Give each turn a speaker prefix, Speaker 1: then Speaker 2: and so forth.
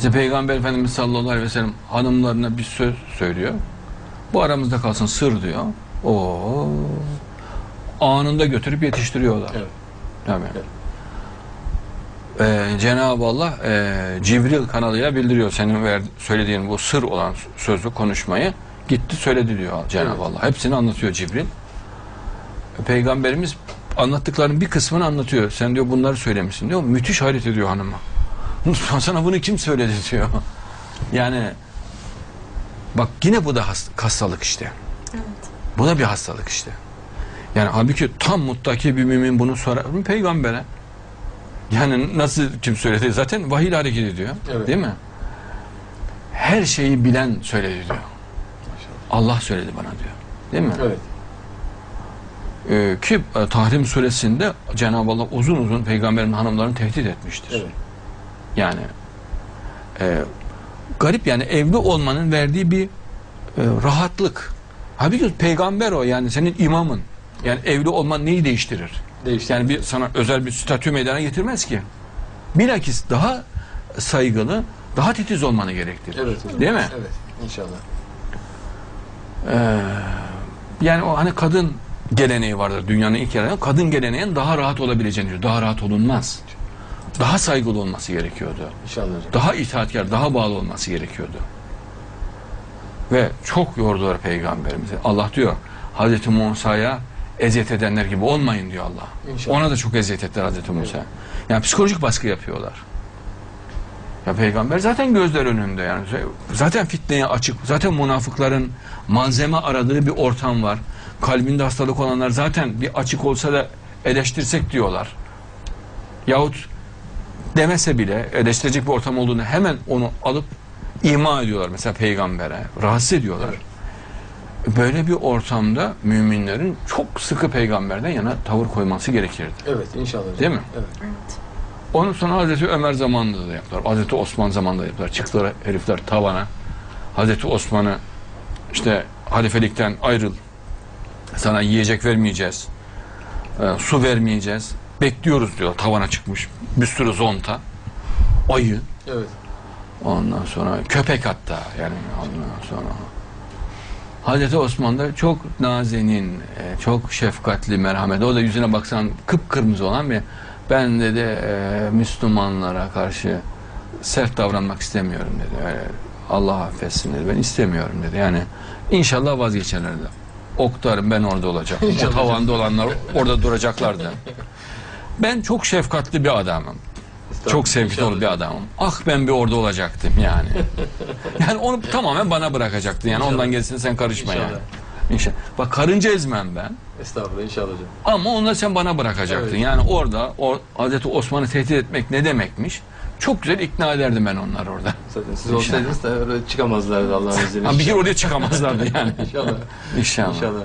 Speaker 1: İşte Peygamber Efendimiz sallallahu aleyhi ve sellem hanımlarına bir söz söylüyor. Bu aramızda kalsın sır diyor. O anında götürüp yetiştiriyorlar.
Speaker 2: Evet.
Speaker 1: Tabii.
Speaker 2: Evet.
Speaker 1: Ee, Cenab-ı Allah e, Cibril kanalıyla bildiriyor senin ver, söylediğin bu sır olan sözlü konuşmayı gitti söyledi diyor Cenab-ı
Speaker 2: Evet.
Speaker 1: Allah. Hepsini anlatıyor Cibril. Peygamberimiz anlattıklarının bir kısmını anlatıyor. Sen diyor bunları söylemişsin diyor. Müthiş hayret ediyor hanıma. Sana bunu kim söyledi diyor. Yani bak yine bu da hast- hastalık işte.
Speaker 3: Evet.
Speaker 1: Bu da bir hastalık işte. Yani halbuki tam muttaki bir mümin bunu sorar mı peygambere? Yani nasıl kim söyledi? Zaten vahiy hareket ediyor.
Speaker 2: Evet.
Speaker 1: Değil mi? Her şeyi bilen söyledi diyor. Allah söyledi bana diyor. Değil mi?
Speaker 2: Evet.
Speaker 1: Ee, ki e, Tahrim suresinde Cenab-ı Allah uzun uzun peygamberin hanımlarını tehdit etmiştir.
Speaker 2: Evet.
Speaker 1: Yani e, garip yani evli olmanın verdiği bir e, rahatlık. Halbuki peygamber o yani senin imamın. Yani evli olman neyi değiştirir?
Speaker 2: Değişti.
Speaker 1: Yani bir sana özel bir statü meydana getirmez ki. Bilakis daha saygılı, daha titiz olmanı gerektirir.
Speaker 2: Evet. hocam.
Speaker 1: Değil mi?
Speaker 2: Evet. İnşallah.
Speaker 1: Ee, yani o hani kadın geleneği vardır dünyanın ilk yerinde. Kadın geleneğin daha rahat olabileceğini diyor. Daha rahat olunmaz. Daha saygılı olması gerekiyordu.
Speaker 2: İnşallah.
Speaker 1: Daha itaatkar, daha bağlı olması gerekiyordu. Ve çok yordular peygamberimizi. Allah diyor Hazreti Musa'ya eziyet edenler gibi olmayın diyor Allah.
Speaker 2: İnşallah.
Speaker 1: Ona da çok eziyet ettiler Hazreti Musa. Yani psikolojik baskı yapıyorlar. Ya peygamber zaten gözler önünde yani. Zaten fitneye açık. Zaten münafıkların malzeme aradığı bir ortam var. Kalbinde hastalık olanlar zaten bir açık olsa da eleştirsek diyorlar. Yahut demese bile eleştirecek bir ortam olduğunu hemen onu alıp ima ediyorlar mesela peygambere. Rahatsız ediyorlar. Böyle bir ortamda müminlerin çok sıkı peygamberden yana tavır koyması gerekirdi.
Speaker 2: Evet. İnşallah hocam.
Speaker 1: Değil mi?
Speaker 2: Evet.
Speaker 3: Evet.
Speaker 1: Onun sonra Hazreti Ömer zamanında da yaptılar. Hazreti Osman zamanında da yaptılar. Çıktılar herifler tavana. Hazreti Osman'ı işte halifelikten ayrıl. Sana yiyecek vermeyeceğiz. e, su vermeyeceğiz. Bekliyoruz diyor. Tavana çıkmış. Bir sürü zonta. Ayı.
Speaker 2: Evet.
Speaker 1: Ondan sonra köpek hatta yani ondan sonra. Hazreti Osman da çok nazenin, e, çok şefkatli, merhametli. O da yüzüne baksan kıpkırmızı olan bir ben dedi e, Müslümanlara karşı sert davranmak istemiyorum dedi. Öyle, Allah affetsin dedi. Ben istemiyorum dedi. Yani inşallah vazgeçerler dedi. Oktarım ben orada olacağım. O tavanda olanlar orada duracaklardı. Ben çok şefkatli bir adamım. Çok sevgi dolu bir adamım. Ah ben bir orada olacaktım yani. yani onu tamamen bana bırakacaktın. Yani
Speaker 2: İnşallah.
Speaker 1: ondan gerisine sen karışma
Speaker 2: İnşallah.
Speaker 1: yani. İnşallah. Bak karınca ezmem ben.
Speaker 2: Estağfurullah inşallah hocam.
Speaker 1: Ama onu da sen bana bırakacaktın.
Speaker 2: Evet.
Speaker 1: Yani orada o Hazreti Osman'ı tehdit etmek ne demekmiş? Çok güzel ikna ederdim ben onları orada.
Speaker 2: Zaten siz olsaydınız da öyle çıkamazlardı Allah'ın izniyle.
Speaker 1: Ha, bir kere oraya çıkamazlardı yani.
Speaker 2: İnşallah.
Speaker 1: İnşallah.
Speaker 2: İnşallah.